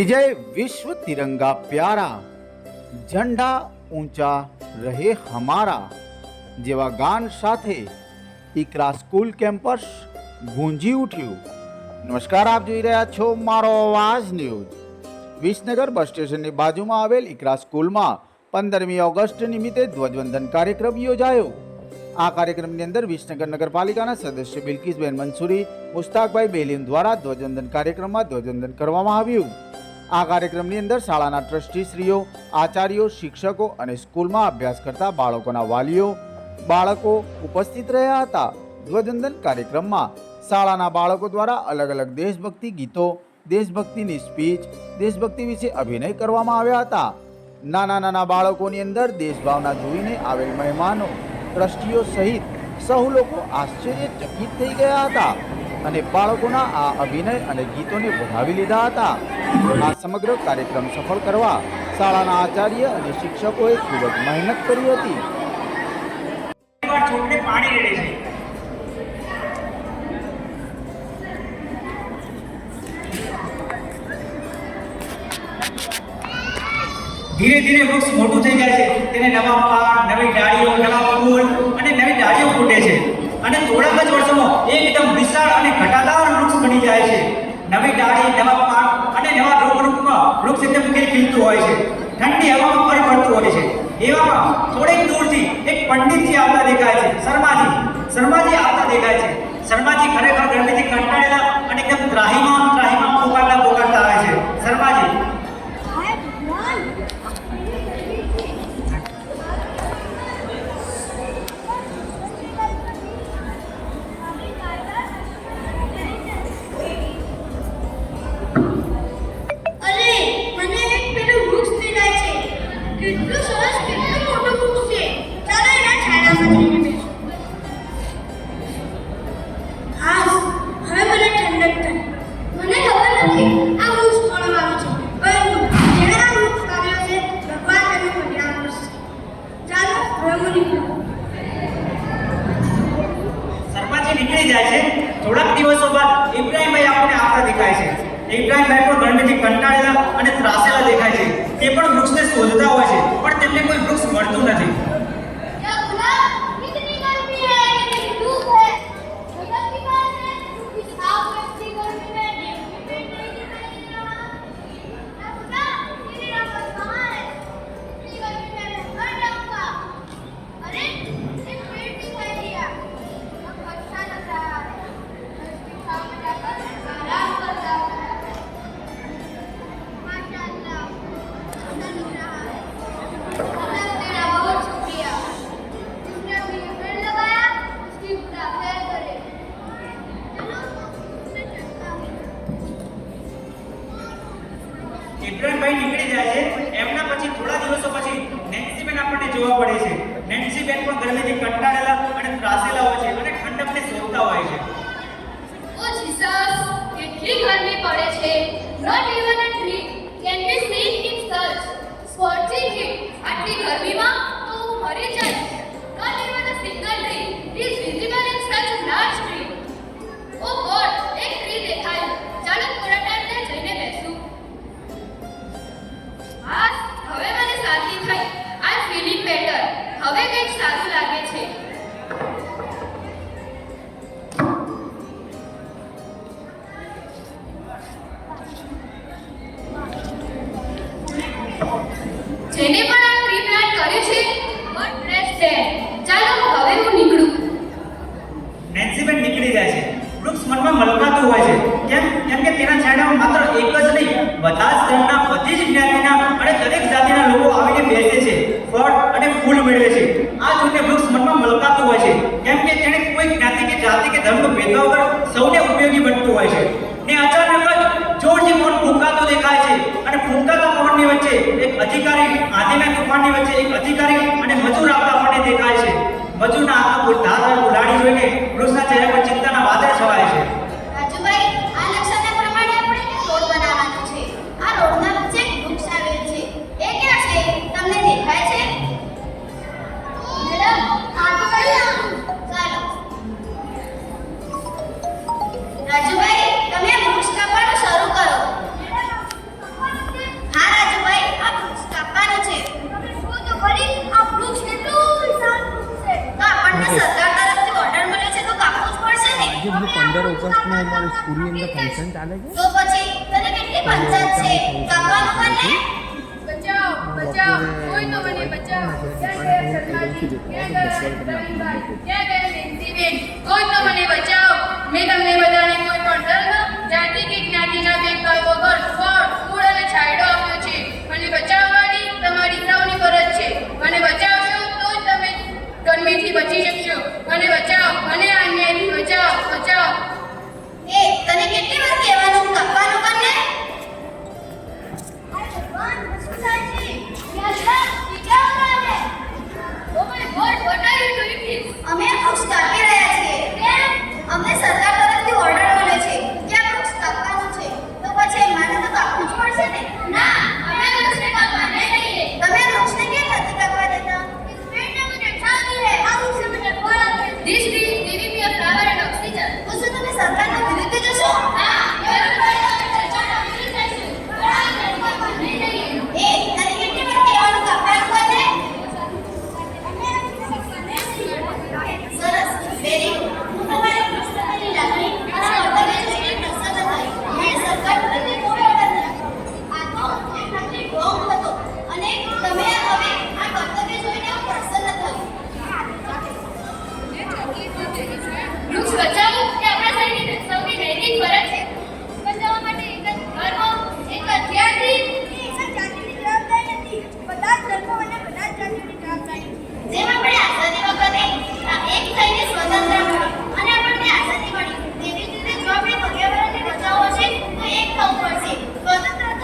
વિજય વિશ્વ તિરંગા પ્યારા. ઝંડા ઊંચા રહે હમારા. જેવા ગાન સાથે ઇકરા સ્કૂલ કેમ્પસ ગુંજી ઉઠ્યું. નમસ્કાર, આપ જોઈ રહ્યા છો મારો અવાજ ન્યૂઝ. વિસનગર બસ સ્ટેશનની બાજુમાં આવેલ ઇકરા સ્કૂલમાં પંદરમી ઓગસ્ટ નિમિત્તે ધ્વજવંદન કાર્યક્રમ યોજાયો. આ કાર્યક્રમની અંદર વિસનગર નગરપાલિકાના સદસ્ય બિલકીસબેન મંસૂરી, મુસ્તાકભાઈ બેલીમ દ્વારા ધ્વજવંદન કાર્યક્રમમાં ધ્વજવંદન કરવામાં આવ્યું. આ કાર્યક્રમની અંદર શાળાના ટ્રસ્ટીશ્રીઓ, આચાર્યો, શિક્ષકો અને સ્કૂલમાં અભ્યાસ કરતા બાળકોના વાલીઓ, બાળકો ઉપસ્થિત રહ્યા હતા. ધ્વજંદન કાર્યક્રમમાં શાળાના બાળકો દ્વારા અલગ અલગ દેશભક્તિ ગીતો, દેશભક્તિની સ્પીચ, દેશભક્તિ વિશે અભિનય કરવામાં આવ્યા હતા. નાના નાના બાળકોની અંદર દેશભાવના જોઈને આવેલ મહેમાનો, ટ્રસ્ટીઓ સહિત સૌ લોકો આશ્ચર્યચકિત થઈ ગયા હતા. અને બાળકોના આ અભિનય અને ગીતોને વધાવી લીધા હતા. આ સમગ્ર કાર્યક્રમ સફળ કરવા શાળાના આચાર્ય અને શિક્ષકોએ ખૂબ જ મહેનત કરી હતી. ધીરે ધીરે વૃક્ષ મોટું થઈ જાય છે. તેને નવા પાન નવી ડાળીઓ, નવા ફૂલ અને નવી ડાળીઓ ફૂટે છે. અને થોડાક જ એકદમ વિશાળ અને ઘટાદાર વૃક્ષ બની જાય છે. નવી ડાળી, નવા પાન અને નવા રોગરૂપમાં વૃક્ષ એકદમ ખીલ ખીલતું હોય છે. ઠંડી હવામાં ફરી ફરતું હોય છે. એવામાં થોડીક દૂરથી એક પંડિતજી આવતા દેખાય છે. શર્માજી. શર્માજી આવતા દેખાય છે. શર્માજી ખરેખર ગરમીથી કંટાળેલા અને એકદમ ત્રાહીમામ દેખાય છે. ઇબ્રાહીમભાઈ પણ ગરમીથી કંટાળેલા અને ત્રાસેલા દેખાય છે. તે પણ વૃક્ષને શોધતા હોય છે, પણ તેમને કોઈ વૃક્ષ મળતું નથી. ઇબ્રાહીમભાઈ નીકળી જાય છે. એમના પછી થોડા દિવસો પછી નેન્સીબેન આપણને જોવા પડે છે. નેન્સીબેન પણ ગરમીથી કંટાળેલા અને ત્રાસેલા હોય છે અને ઠંડકને શોધતા હોય છે. ઓ જીસસ, કેટલી ગરમી પડે છે. નોટ ઇવન નીકળું. નીકળી જાય છે. વૃક્ષ મનમાં મલકાતું હોય છે. કેમ કે તેના છાંયડામાં માત્ર એક જ નહીં, બધા જ ધર્મના બધી જ જ્ઞાતિના અને દરેક જાતિના લોકો આવીને બેસે છે. ફળ અને ફૂલ મેળવે છે. આ જોઈને વૃક્ષ મનમાં મલકાતું હોય છે. કેમ કે તેણે કોઈ જ્ઞાતિ કે જાતિ કે ધર્મનો ભેદભાવ વગર સૌને ઉપયોગી બનતું હોય છે. ને અચાનક જ જોરથી મોન ફૂંકાતો દેખાય છે. અને ફૂંકાતા પવનની વચ્ચે એક અધિકારી આંધીના તુફાનની વચ્ચે એક અધિકારી પંદર ઓગસ્ટમાં અમારી સ્કૂલની અંદર ફંક્શન ચાલે છે. તો પછી તને કેટલી પંચાયત બચાવ બચાવ કોઈ તો મને બચાવ. જય શર્માજી જય મને બચાવ મને આ અન્યાયથી બચાવ બચાવ. એ તને કેટલી વાર કહેવાનું? કપવાનું બને અમે પક્ષ કરી રહ્યા છીએ. અમે સરકાર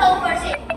over